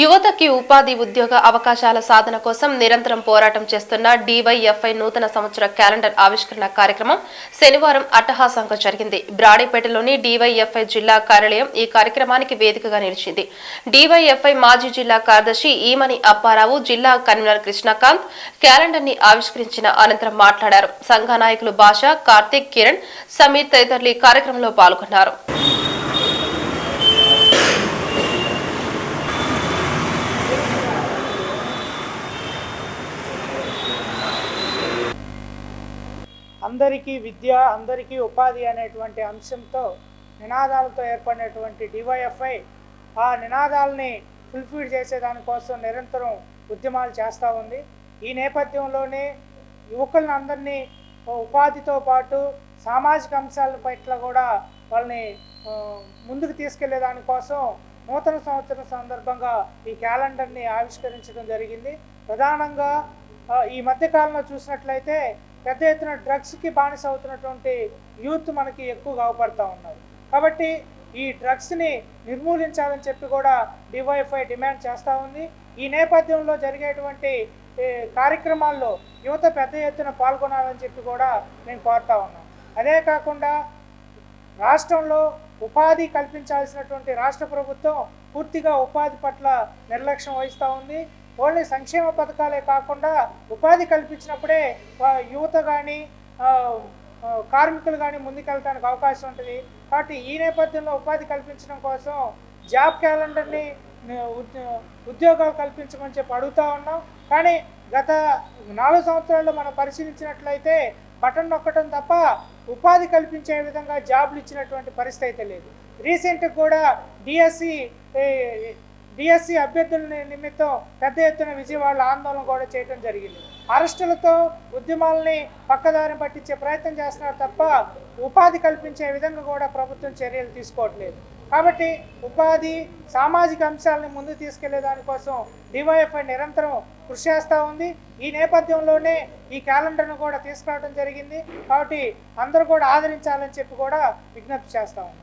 యువతకి ఉపాధి ఉద్యోగ అవకాశాల సాధన కోసం నిరంతరం పోరాటం చేస్తున్న డివైఎఫ్ఐ నూతన సంవత్సర క్యాలెండర్ ఆవిష్కరణ కార్యక్రమం శనివారం అట్టహాసంగా జరిగింది. బ్రాడీపేటలోని డివైఎఫ్ఐ జిల్లా కార్యాలయం ఈ కార్యక్రమానికి వేదికగా నిలిచింది. డివైఎఫ్ఐ మాజీ జిల్లా కార్యదర్శి ఈమని అప్పారావు జిల్లా కన్వీనర్ కృష్ణకాంత్ క్యాలెండర్ని ఆవిష్కరించిన అనంతరం మాట్లాడారు. సంఘ నాయకులు భాష కార్తీక్ కిరణ్ సమీర్ తదితరులు ఈ కార్యక్రమంలో పాల్గొన్నారు. అందరికీ విద్య అందరికీ ఉపాధి అనేటువంటి అంశంతో నినాదాలతో ఏర్పడినటువంటి డివైఎఫ్ఐ ఆ నినాదాలని ఫుల్ఫిల్ చేసేదానికోసం నిరంతరం ఉద్యమాలు చేస్తూ ఉంది. ఈ నేపథ్యంలోనే యువకులను అందరినీ ఉపాధితో పాటు సామాజిక అంశాల పట్ల కూడా వాళ్ళని ముందుకు తీసుకెళ్ళే దానికోసం నూతన సంవత్సరం సందర్భంగా ఈ క్యాలెండర్ని ఆవిష్కరించడం జరిగింది. ప్రధానంగా ఈ మధ్యకాలంలో చూసినట్లయితే పెద్ద ఎత్తున డ్రగ్స్కి బానిస అవుతున్నటువంటి యూత్ మనకి ఎక్కువగా అవపడతా ఉన్నారు. కాబట్టి ఈ డ్రగ్స్ని నిర్మూలించాలని చెప్పి కూడా డివైఎఫ్ఐ డిమాండ్ చేస్తూ ఉంది. ఈ నేపథ్యంలో జరిగేటువంటి కార్యక్రమాల్లో యువత పెద్ద ఎత్తున పాల్గొనాలని చెప్పి కూడా నేను కోరుతా ఉన్నాను అదే కాకుండా రాష్ట్రంలో ఉపాధి కల్పించాల్సినటువంటి రాష్ట్ర ప్రభుత్వం పూర్తిగా ఉపాధి పట్ల నిర్లక్ష్యం వహిస్తూ ఉంది. ఓన్లీ సంక్షేమ పథకాలే కాకుండా ఉపాధి కల్పించినప్పుడే యువత కానీ కార్మికులు కానీ ముందుకెళ్ళడానికి అవకాశం ఉంటుంది. కాబట్టి ఈ నేపథ్యంలో ఉపాధి కల్పించడం కోసం జాబ్ క్యాలెండర్ని ఉద్యోగాలు కల్పించమని చెప్పి అడుగుతూ ఉన్నాం. కానీ గత నాలుగు సంవత్సరాల్లో మనం పరిశీలించినట్లయితే బటన్ నొక్కటం తప్ప ఉపాధి కల్పించే విధంగా జాబ్లు ఇచ్చినటువంటి పరిస్థితి అయితే లేదు. రీసెంట్గా కూడా డిఎస్సి బీఎస్సీ అభ్యర్థుల నిమిత్తం పెద్ద ఎత్తున విజయవాడలో ఆందోళన కూడా చేయడం జరిగింది. అరెస్టులతో ఉద్యమాలని పక్కదారి పట్టించే ప్రయత్నం చేస్తున్నారు తప్ప ఉపాధి కల్పించే విధంగా కూడా ప్రభుత్వం చర్యలు తీసుకోవట్లేదు. కాబట్టి ఉపాధి సామాజిక అంశాలను ముందు తీసుకెళ్ళే దానికోసం డివైఎఫ్ఐ నిరంతరం కృషి చేస్తూ ఉంది. ఈ నేపథ్యంలోనే ఈ క్యాలెండర్ను కూడా తీసుకురావడం జరిగింది. కాబట్టి అందరూ కూడా ఆదరించాలని చెప్పి కూడా విజ్ఞప్తి చేస్తూ ఉన్నాం.